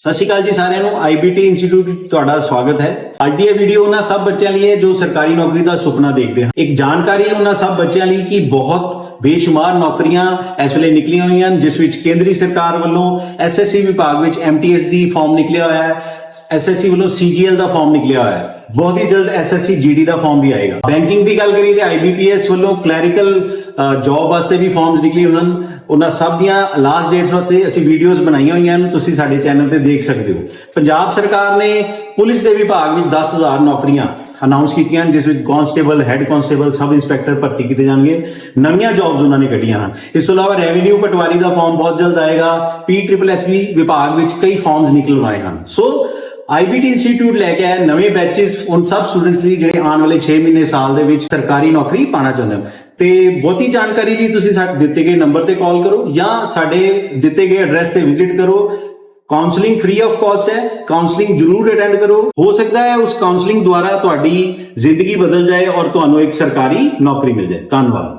ਸਤਿ ਸ਼੍ਰੀ ਅਕਾਲ ਜੀ ਸਾਰਿਆਂ ਨੂੰ IBT ਇੰਸਟੀਚਿਊਟ ਤੁਹਾਡਾ ਸਵਾਗਤ ਹੈ। ਅੱਜ ਦੀ ਇਹ ਵੀਡੀਓ ਉਹਨਾਂ ਸਭ ਬੱਚਿਆਂ ਲਈ ਹੈ ਜੋ ਸਰਕਾਰੀ ਨੌਕਰੀ ਦਾ ਸੁਪਨਾ ਦੇਖਦੇ ਹਨ। ਇੱਕ ਜਾਣਕਾਰੀ ਉਹਨਾਂ ਸਭ ਬੱਚਿਆਂ ਲਈ ਕਿ ਬਹੁਤ ਬੇਸ਼ੁਮਾਰ ਨੌਕਰੀਆਂ ਇਸ ਵੇਲੇ ਨਿਕਲੀਆਂ ਹੋਈਆਂ ਹਨ, ਜਿਸ ਵਿੱਚ ਕੇਂਦਰੀ ਸਰਕਾਰ ਵੱਲੋਂ ਐਸਐਸਸੀ ਵਿਭਾਗ ਵਿੱਚ ਐਮਟੀਐਸ ਦੀ ਫਾਰਮ ਨਿਕਲਿਆ ਹੋਇਆ ਹੈ। ਐਸਐਸਸੀ ਵੱਲੋਂ ਸੀਜੀਐਲ ਦਾ ਫਾਰਮ ਨਿਕਲਿਆ ਹੋਇਆ ਹੈ। ਬਹੁਤ ਹੀ ਜਲਦ ਐਸਐਸਸੀ ਜੀਡੀ ਦਾ ਫਾਰਮ ਵੀ ਆਏਗਾ। ਬੈਂਕਿੰਗ ਦੀ ਗੱਲ ਕਰੀਏ ਤੇ ਆਈਬੀਪੀਐਸ ਵੱਲੋਂ ਕਲੈਰੀਕਲ ਜੌਬ ਵਾਸਤੇ ਵੀ ਫਾਰਮਸ ਨਿਕਲੇ ਉਹਨਾਂ ਹਨ ਉਹਨਾਂ ਸਭ ਦੀਆਂ ਲਾਸਟ ਡੇਟਸ ਉੱਤੇ ਅਸੀਂ ਵੀਡੀਓਜ਼ ਬਣਾਈਆਂ ਹੋਈਆਂ ਹਨ। ਤੁਸੀਂ ਸਾਡੇ ਚੈਨਲ ਤੇ ਦੇਖ ਸਕਦੇ ਹੋ। ਪੰਜਾਬ ਸਰਕਾਰ ਨੇ ਪੁਲਿਸ ਦੇ ਵਿਭਾਗ ਵਿੱਚ 10000 ਨੌਕਰੀਆਂ ਅਨਾਉਂਸ ਕੀਤੀਆਂ ਹਨ, ਜਿਸ ਵਿੱਚ constable head constable sub inspector ਭਰਤੀ ਕੀਤੇ ਜਾਣਗੇ। ਨਵੀਆਂ ਜੌਬਸ ਉਹਨਾਂ ਨੇ ਕੱਢੀਆਂ ਹਨ। ਇਸ ਤੋਂ ਇਲਾਵਾ ਰੈਵਨਿਊ ਪਟਵਾਰੀ ਦਾ ਫਾਰਮ ਬਹੁਤ ਜਲਦ ਆਏਗਾ। ਪੀ ਟ੍ਰਿਪਲ ਐਸ ਪੀਟ੍ਰਿਪਲਐਸਬੀ ਵਿਭਾਗ ਵਿੱਚ ਕਈ ਫਾਰਮਸ ਨਿਕਲਣ ਆਏ ਹਨ। ਸੋ IBT ਇੰਸਟੀਚਿਊਟ ਲੈ ਕੇ ਆਇਆ ਨਵੇਂ ਬੈਚਸ ਉਨ ਸਭ ਸਟੂਡੈਂਟਸ ਲਈ ਜਿਹੜੇ ਆਉਣ ਵਾਲੇ 6 ਮਹੀਨੇ ਸਾਲ ਦੇ ਵਿੱਚ ਸਰਕਾਰੀ ਨੌਕਰੀ ਪਾਣਾ ਚਾਹੁੰਦੇ ਹੋ। ਤੇ ਬਹੁਤੀ ਜਾਣਕਾਰੀ ਲਈ ਤੁਸੀਂ ਸਾਡੇ ਦਿੱਤੇ ਗਏ ਨੰਬਰ ਤੇ ਕਾਲ ਕਰੋ ਜਾਂ ਸਾਡੇ ਦਿੱਤੇ ਗਏ ਐਡਰੈਸ ਤੇ ਵਿਜ਼ਿਟ ਕਰੋ। ਕਾਉਂਸਲਿੰਗ ਫ੍ਰੀ ਆਫ ਕਾਸਟ ਹੈ। ਕਾਉਂਸਲਿੰਗ ਜ਼ਰੂਰ ਅਟੈਂਡ ਕਰੋ। ਹੋ ਸਕਦਾ ਹੈ ਉਸ ਕਾਉਂਸਲਿੰਗ ਦੁਆਰਾ ਤੁਹਾਡੀ ਜ਼ਿੰਦਗੀ ਬਦਲ ਜਾਏ ਔਰ ਤੁਹਾਨੂੰ ਇੱਕ ਸਰਕਾਰੀ ਨੌਕਰੀ ਮਿਲ ਜਾਏ। ਧੰਨਵਾਦ।